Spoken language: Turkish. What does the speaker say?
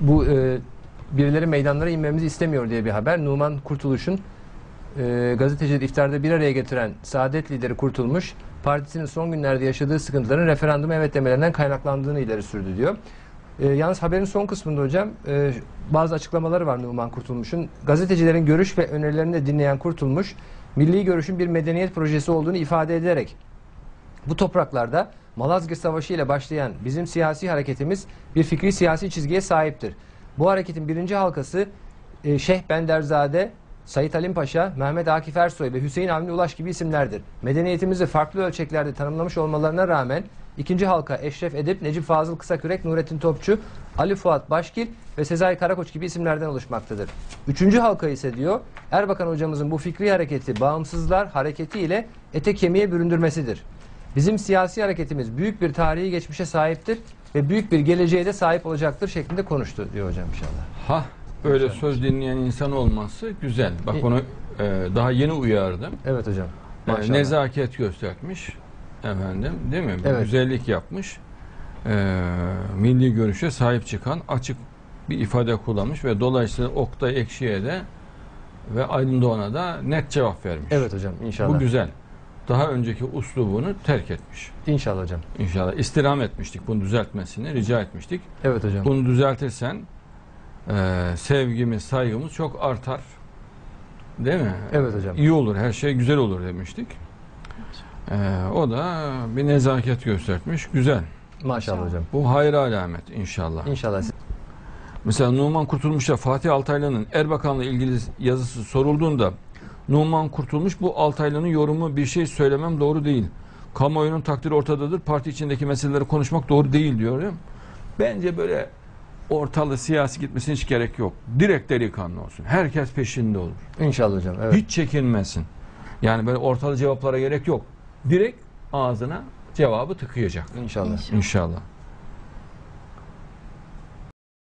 bu e, birileri meydanlara inmemizi istemiyor diye bir haber. Numan Kurtuluş'un e, gazetecileri iftarda bir araya getiren Saadet lideri Kurtulmuş, partisinin son günlerde yaşadığı sıkıntıların referanduma evet demelerinden kaynaklandığını ileri sürdü diyor. E, yalnız haberin son kısmında hocam e, bazı açıklamaları var Numan Kurtulmuş'un. Gazetecilerin görüş ve önerilerini de dinleyen Kurtulmuş, milli görüşün bir medeniyet projesi olduğunu ifade ederek bu topraklarda Malazgirt Savaşı ile başlayan bizim siyasi hareketimiz bir fikri siyasi çizgiye sahiptir. Bu hareketin birinci halkası e, Şeyh Benderzade, Sayit Halim Paşa, Mehmet Akif Ersoy ve Hüseyin Avni Ulaş gibi isimlerdir. Medeniyetimizi farklı ölçeklerde tanımlamış olmalarına rağmen ikinci halka Eşref Edip, Necip Fazıl Kısakürek, Nurettin Topçu, Ali Fuat Başkil ve Sezai Karakoç gibi isimlerden oluşmaktadır. Üçüncü halka ise diyor Erbakan hocamızın bu fikri hareketi bağımsızlar hareketi ile ete kemiğe büründürmesidir. Bizim siyasi hareketimiz büyük bir tarihi geçmişe sahiptir ve büyük bir geleceğe de sahip olacaktır şeklinde konuştu diyor hocam inşallah. Ha böyle söz dinleyen insan olması güzel. Bak onu e, daha yeni uyardım. Evet hocam. E, nezaket göstermiş efendim değil mi? Evet. Güzellik yapmış. E, milli görüşe sahip çıkan açık bir ifade kullanmış ve dolayısıyla Oktay Ekşi'ye de ve Aydın Doğan'a da net cevap vermiş. Evet hocam inşallah. Bu güzel. Daha önceki uslubunu terk etmiş. İnşallah hocam. İnşallah istirham etmiştik bunu düzeltmesini rica etmiştik. Evet hocam. Bunu düzeltirsen e, sevgimiz, saygımız çok artar. Değil mi? Evet hocam. İyi olur, her şey güzel olur demiştik. E, o da bir nezaket göstermiş. Güzel. Maşallah hocam. Bu hayır alamet inşallah. İnşallah. Mesela Numan Kurtulmuş'a Fatih Altaylı'nın Erbakan'la ilgili yazısı sorulduğunda Numan Kurtulmuş bu Altaylı'nın yorumu bir şey söylemem doğru değil. Kamuoyunun takdiri ortadadır. Parti içindeki meseleleri konuşmak doğru değil diyor. Bence böyle ortalığı siyasi gitmesine hiç gerek yok. Direkt delikanlı olsun. Herkes peşinde olur. İnşallah hocam. Evet. Hiç çekinmesin. Yani böyle ortalı cevaplara gerek yok. Direkt ağzına cevabı tıkayacak. İnşallah. İnşallah.